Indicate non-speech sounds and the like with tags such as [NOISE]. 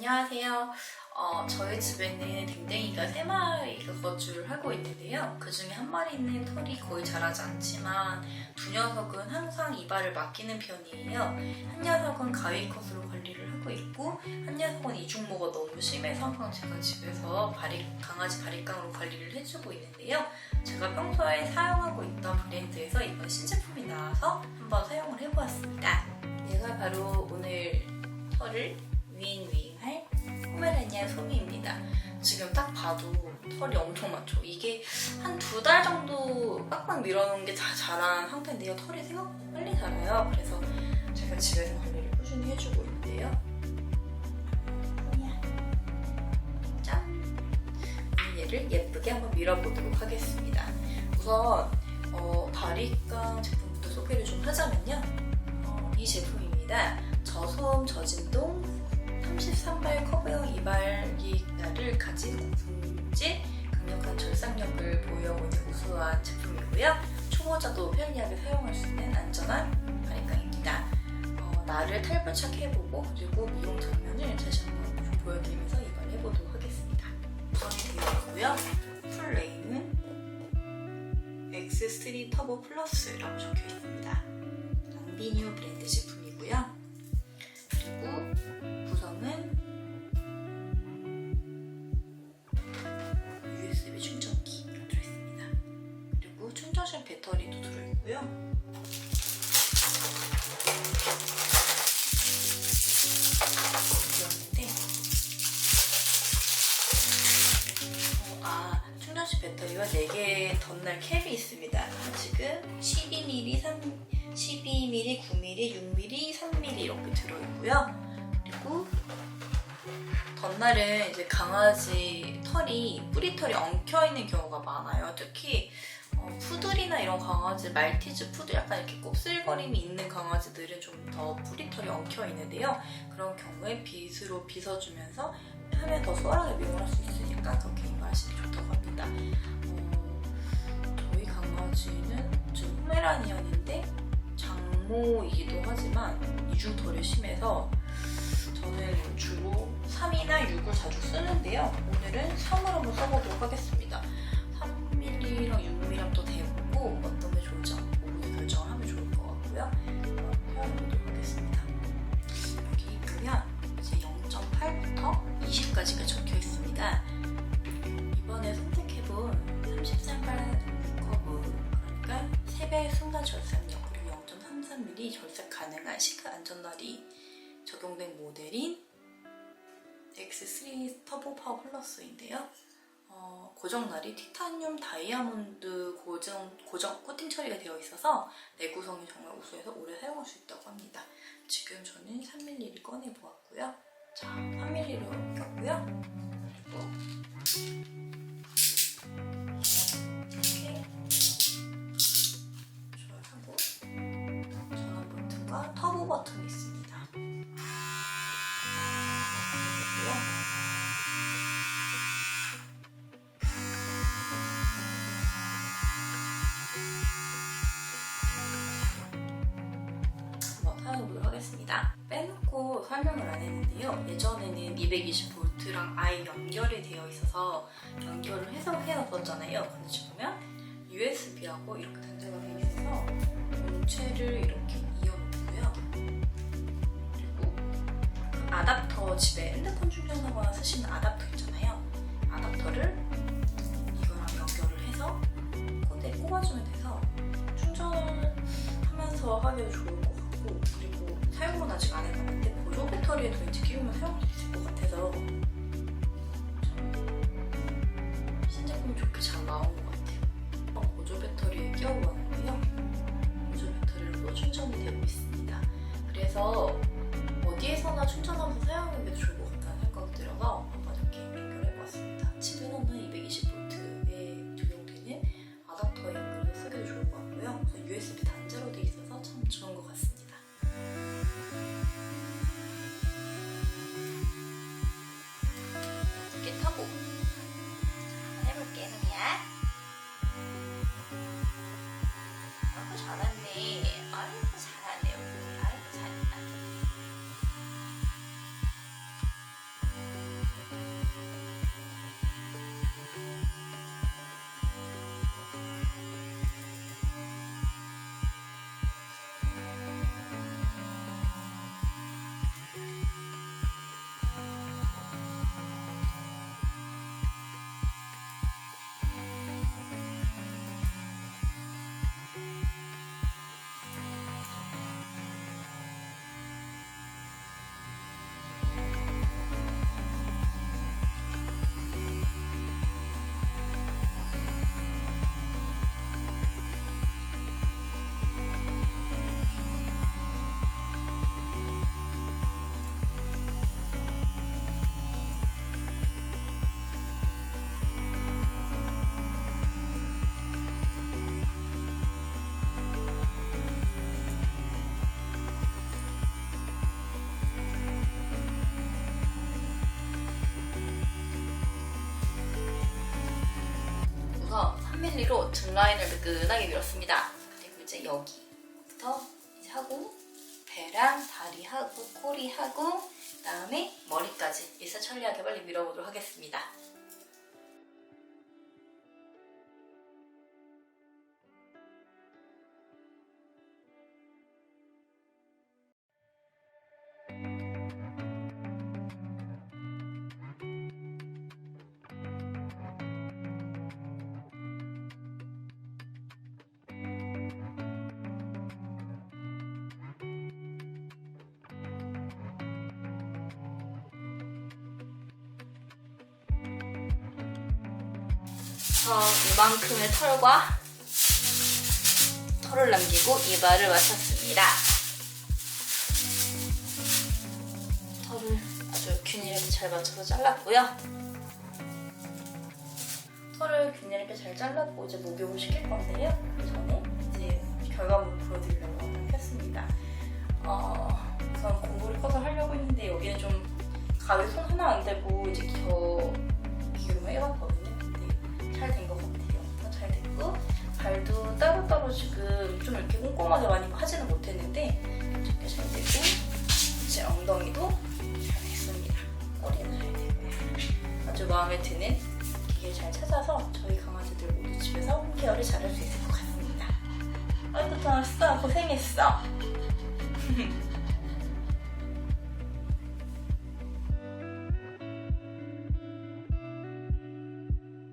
안녕하세요. 어, 저희 집에는 댕댕이가 세 마리가 거주를 하고 있는데요. 그 중에 한 마리는 털이 거의 자라지 않지만 두 녀석은 항상 이발을 맡기는 편이에요. 한 녀석은 가위컷으로 관리를 하고 있고 한 녀석은 이중모가 너무 심해서 항상 제가 집에서 바리, 강아지 바리깡으로 관리를 해주고 있는데요. 제가 평소에 사용하고 있던 브랜드에서 이번 신제품이 나와서 한번 사용을 해보았습니다. 얘가 바로 오늘 털을 윙윙할 포메라니안 소미입니다. 지금 딱 봐도 털이 엄청 많죠. 이게 한 두 달 정도 빡빡 밀어놓은 게 다 자란 상태인데요. 털이 생각보다 빨리 자라요. 그래서 제가 집에서 관리를 꾸준히 해주고 있는데요. 짠! 얘를 예쁘게 한번 밀어보도록 하겠습니다. 우선 어, 바리깡 제품부터 소개를 좀 하자면요. 어, 이 제품입니다. 저소음 저진동 가진 고품질 강력한 절삭력을 보유하고 있는 우수한 제품이고요. 초보자도 편리하게 사용할 수 있는 안전한 바리깡입니다. 어, 나를 탈부착해보고 그리고 미용 장면을 다시 한번 좀 보여드리면서 이발해보도록 하겠습니다. 구성이 되어 있고요. 풀레이는 X3 터보 플러스라고 적혀 있습니다. 랑비뉴 브랜드 제품이고요. 배터리도 들어있고요. 들었는데 어, 아 충전식 배터리와 4개의 덧날 캡이 있습니다. 지금 12mm, 3, 12mm, 9mm, 6mm, 3mm 이렇게 들어있고요. 그리고 덧날은 이제 강아지 털이 뿌리털이 엉켜 있는 경우가 많아요. 특히 어, 푸들이나 이런 강아지, 말티즈 푸들 약간 이렇게 곱슬거림이 있는 강아지들은 좀 더 뿌리털이 엉켜 있는데요. 그런 경우에 빗으로 빗어주면서 하면 더 수월하게 미용할 수 있으니까 그렇게 이용하시면 좋다고 합니다. 어, 저희 강아지는 지금 포메라니언인데 장모이기도 하지만 이중털이 심해서 저는 주로 3이나 6을 자주 쓰는데요. 오늘은 3을 한번 써보도록 하겠습니다. 가능한 시크 안전날이 적용된 모델인 X3 터보 파워 플러스인데요. 어, 고정날이 티타늄 다이아몬드 고정, 고정 코팅 처리가 되어 있어서 내구성이 정말 우수해서 오래 사용할 수 있다고 합니다. 지금 저는 3mm를 꺼내 보았고요. 자, 3mm로 꼈고요. 그리고 버튼과 터보 버튼이 있습니다. 한번 사용해보도록 하겠습니다. 빼놓고 설명을 안 했는데요. 예전에는 220V랑 아예 연결이 되어 있어서 연결을 해서 해놨었잖아요. 근데 지금 보면 USB하고 이렇게 단자가 되어 있어서 본체를 이렇게 집에 핸드폰 충전하거나 쓰시는 아답터 있잖아요. 아답터를 이거랑 연결을 해서 꽂에 꼽아주면 돼서 충전하면서 하기도 좋을 것 같고 그리고 사용은 아직 안 해봤는데 보조 배터리에 왠지 끼우면 사용할 수 있을 것 같아서 참 신제품이 좋게 잘 나온 것 같아요. 어, 보조 배터리에 끼워보았고요. 보조 배터리로도 충전이 되고 있습니다. 그래서 어디에서나 충전선을 사용하는 게 좋을 것 같다는 생각이 들어서 한번 이렇게 연결해봤습니다. 집에 넣는 220V에 적용되는 아답터 연결을 쓰기도 좋을 것 같고요. USB 단자로 돼 있어서 참 좋은 것 같습니다. 이렇게 타고 해볼게, 성이야. 아까 잘했네. 아유. 일리로 등 라인을 매끈하게 밀었습니다. 그리고 이제 여기부터 이제 하고 배랑 다리 하고 꼬리 하고 그다음에 머리까지 일사천리하게 빨리 밀어보도록 하겠습니다. 저 이만큼의 털과 털을 남기고 이발을 마쳤습니다. 털을 아주 균일하게 잘 맞춰서 잘랐고요. 털을 균일하게 잘 잘랐고 이제 목욕을 시킬 건데요. 그 전에 이제 결과물 보여드리려고 했습니다. 어, 우선 공부를 커서 하려고 했는데 여기는 좀 가위 손 하나 안 대고 이제 겨 기로 해봤거든요. 잘 된 것 같아요. 더잘 됐고 발도 따로따로 지금 좀 이렇게 꼼꼼하게 많이 하지는 못했는데 이렇게 잘 되고 제 엉덩이도 잘 됐습니다. 꼬리는 잘 되고요. 아주 마음에 드는 기계를 잘 찾아서 저희 강아지들 모두 집에서 홈케어를 잘할 수 있을 것 같습니다. 아이고 좋았어 고생했어. [LAUGHS]